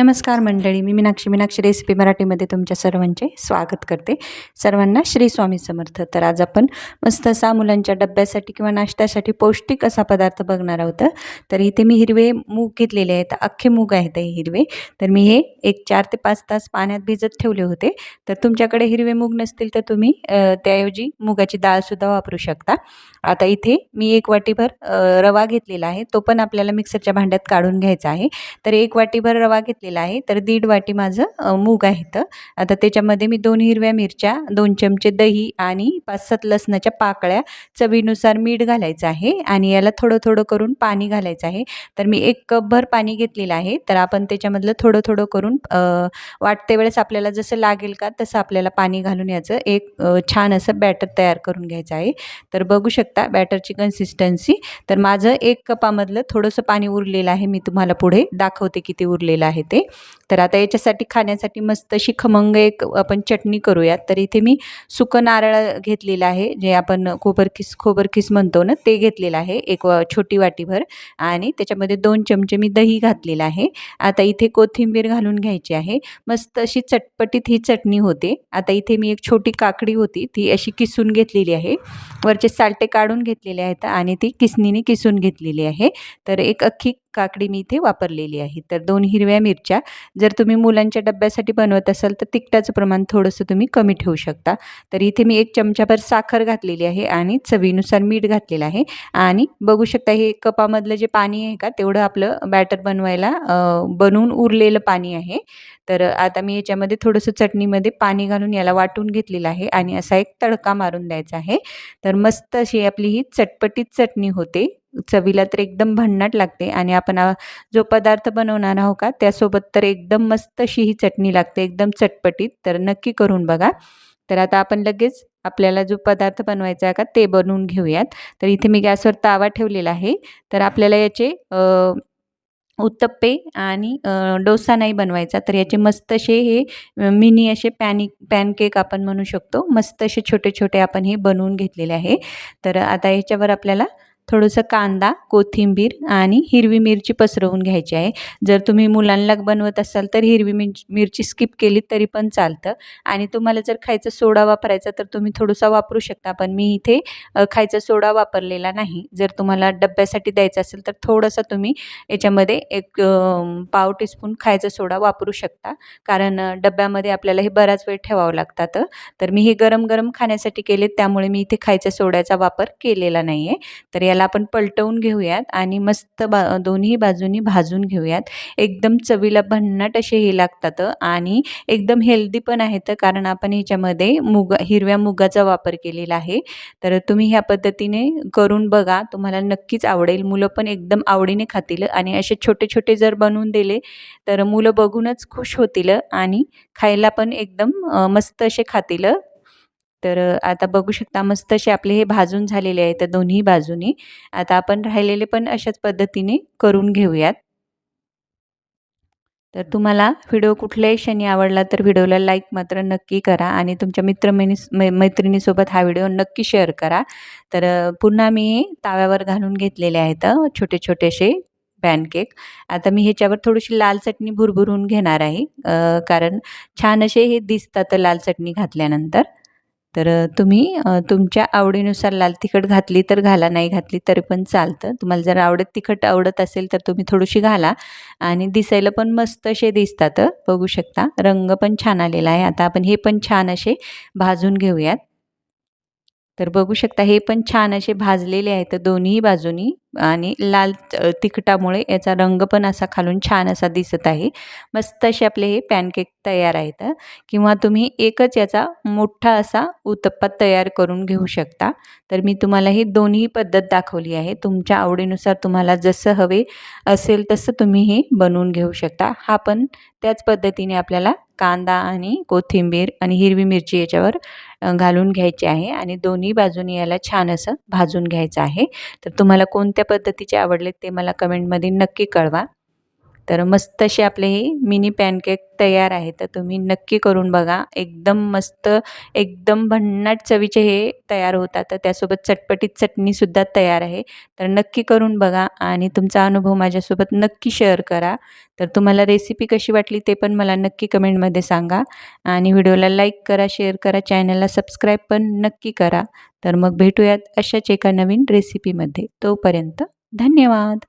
नमस्कार मंडळी मी मीनाक्षी. मीनाक्षी रेसिपी मराठीमध्ये तुमच्या सर्वांचे स्वागत करते. सर्वांना श्री स्वामी समर्थ. तर आज आपण मस्त असा मुलांच्या डब्यासाठी किंवा नाश्त्यासाठी पौष्टिक असा पदार्थ बघणार आहोत. तर इथे मी हिरवे मूग घेतलेले आहेत. अख्खे मूग आहेत हे हिरवे. तर मी हे एक चार ते पाच तास पाण्यात भिजत ठेवले होते. तर तुमच्याकडे हिरवे मूग नसतील तर तुम्ही त्याऐवजी मुगाची डाळसुद्धा वापरू शकता. आता इथे मी एक वाटीभर रवा घेतलेला आहे. तो पण आपल्याला मिक्सरच्या भांड्यात काढून घ्यायचा आहे. तर एक वाटीभर रवा घेतलेला आहे. तर दीड वाटी माझं मूग आहे तर आता त्याच्यामध्ये मी दोन हिरव्या मिरच्या दोन चमचे दही आणि पाच सात लसणाच्या पाकळ्या चवीनुसार मीठ घालायचं आहे आणि याला थोडं थोडं करून पाणी घालायचं आहे. तर मी एक कपभर पाणी घेतलेलं आहे. तर आपण त्याच्यामधलं थोडं थोडं करून वाटते वेळेस आपल्याला जसं लागेल का तसं आपल्याला पाणी घालून याचं एक छान असं बॅटर तयार करून घ्यायचं आहे. तर बघू शकता बॅटरची कन्सिस्टन्सी तर माझं एक कपामधलं थोडंसं पाणी उरलेलं आहे. मी तुम्हाला पुढे दाखवते किती उरलेलं आहे ते तर आता याच्यासाठी खाण्यासाठी मस्त अशी खमंग एक आपण चटणी करूयात. तर इथे मी सुकं नारळ घेतलेलं आहे जे आपण खोबरखीस खोबरखीस म्हणतो ना ते घेतलेलं आहे एक छोटी वाटीभर. आणि त्याच्यामध्ये दोन चमचे मी दही घातलेलं आहे. आता इथे कोथिंबीर घालून घ्यायची आहे. मस्त अशी चटपटीत ही चटणी होते. आता इथे मी एक छोटी काकडी होती ती अशी किसून घेतलेली आहे. वरचे सालटे काढून घेतलेले आहेत आणि ती किसनीने किसून घेतलेली आहे. तर एक अख्खी काकडी मी इथे वापरलेली आहे. तर दोन हिरव्या मिरच्या जर तुम्ही मुलांच्या डब्यासाठी बनवत असाल तर तिखटाचं प्रमाण थोडंसं तुम्ही कमी ठेवू शकता. तर इथे मी एक चमचाभर साखर घातलेली आहे आणि चवीनुसार मीठ घातलेलं आहे. आणि बघू शकता हे कपामधलं जे पाणी आहे का तेवढं आपलं बॅटर बनवायला बनवून उरलेलं पाणी आहे. तर आता मी याच्यामध्ये थोडंसं चटणीमध्ये पाणी घालून याला वाटून घेतलेलं आहे आणि असा एक तडका मारून द्यायचा आहे. तर मस्त अशी आपली ही चटपटीत चटणी होते. चवीला तर एकदम भन्नाट लागते आणि आपण जो पदार्थ बनवणार आहो का त्यासोबत तर एकदम मस्त अशी ही चटणी लागते एकदम चटपटीत. तर नक्की करून बघा. तर आता आपण लगेच आपल्याला जो पदार्थ बनवायचा आहे का ते बनवून घेऊयात. तर इथे मी गॅसवर तावा ठेवलेला आहे. तर आपल्याला याचे उत्तप्पे आणि डोसा नाही बनवायचा. तर याचे मस्त असे हे मिनी असे पॅनी पॅनकेक आपण म्हणू शकतो. मस्त असे छोटे छोटे आपण हे बनवून घेतलेले आहे. तर आता याच्यावर आपल्याला थोडंसं कांदा कोथिंबीर आणि हिरवी मिरची पसरवून घ्यायची आहे. जर तुम्ही मुलांना बनवत असाल तर हिरवी मिर मिरची स्किप केली तरी पण चालतं. आणि तुम्हाला जर खायचा सोडा वापरायचा तर तुम्ही थोडासा वापरू शकता पण मी इथे खायचा सोडा वापरलेला नाही. जर तुम्हाला डब्यासाठी द्यायचा असेल तर थोडंसं तुम्ही याच्यामध्ये एक पाव टीस्पून खायचा सोडा वापरू शकता. कारण डब्यामध्ये आपल्याला हे बराच वेळ ठेवावं लागतात. तर मी हे गरम गरम खाण्यासाठी केले त्यामुळे मी इथे खायच्या सोड्याचा वापर केलेला नाही आहे तर याला आपण पलटवून घेऊयात आणि मस्त बा दोन्ही बाजूनी भाजून घेऊयात. एकदम चवीला भन्नाट असे हे लागतात आणि एकदम हेल्दी पण आहेत कारण आपण ह्याच्यामध्ये मुगा हिरव्या मुगाचा वापर केलेला आहे. तर तुम्ही ह्या पद्धतीने करून बघा तुम्हाला नक्कीच आवडेल. मुलं पण एकदम आवडीने खातील आणि असे छोटे छोटे जर बनवून दिले तर मुलं बघूनच खुश होतील आणि खायला पण एकदम मस्त असे खातील तर आता बघू शकता मस्त असे आपले हे भाजून झालेले आहेत दोन्ही बाजूनी. आता आपण राहिलेले पण अशाच पद्धतीने करून घेऊयात. तर तुम्हाला व्हिडिओ कुठल्याही क्षणी आवडला तर व्हिडिओला लाईक मात्र नक्की करा आणि तुमच्या मित्रमैनी मैत्रिणीसोबत हा व्हिडिओ नक्की शेअर करा. तर पुन्हा मी ताव्यावर घालून घेतलेले आहेत छोटे छोटेसे पॅनकेक. आता मी ह्याच्यावर थोडीशी लाल चटणी भुरभुरून घेणार आहे कारण छान असे हे दिसतात लाल चटणी घातल्यानंतर. तर तुम्ही तुमच्या आवडीनुसार लाल तिखट घातली तर घाला नाही घातली तरी पण चालतं. तुम्हाला जर आवडत तिखट आवडत असेल तर तुम्ही थोडीशी घाला आणि दिसायला पण मस्त असे दिसतात बघू शकता. रंग पण छान आलेला आहे. आता आपण हे पण छान असे भाजून घेऊयात. तर बघू शकता हे पण छान असे भाजलेले आहेत दोन्ही बाजूनी आणि लाल तिखटामुळे याचा रंग पण असा खालून छान असा दिसत आहे. मस्त असे आपले हे पॅनकेक तयार आहेत किंवा तुम्ही एकच याचा मोठा असा उत्तप्पा तयार करून घेऊ शकता. तर मी तुम्हाला ही दोन्ही पद्धत दाखवली आहे. तुमच्या आवडीनुसार तुम्हाला जसं हवे असेल तसं तुम्ही हे बनवून घेऊ शकता. हा पण त्याच पद्धतीने आपल्याला कांदा आणि कोथिंबीर आणि हिरवी मिरची याच्यावर घालून घ्यायची आहे आणि दोन्ही बाजूनी याला छान असं भाजून घ्यायचं आहे. तर तुम्हाला कोणत्या पद्धतीचे आवडले ते मला कमेंटमध्ये नक्की कळवा. तर मस्त असे आपले हे मिनी पॅनकेक तयार आहे. तर तुम्ही नक्की करून बघा. एकदम मस्त एकदम भन्नाट चवीचे हे तयार होतात. तर त्यासोबत चटपटीत चटणीसुद्धा तयार आहे. तर नक्की करून बघा आणि तुमचा अनुभव माझ्यासोबत नक्की शेअर करा. तर तुम्हाला रेसिपी कशी वाटली ते पण मला नक्की कमेंटमध्ये सांगा. आणि व्हिडिओला लाईक करा शेअर करा चॅनलला सबस्क्राईब पण नक्की करा. तर मग भेटूयात अशाच एका नवीन रेसिपीमध्ये. तोपर्यंत धन्यवाद.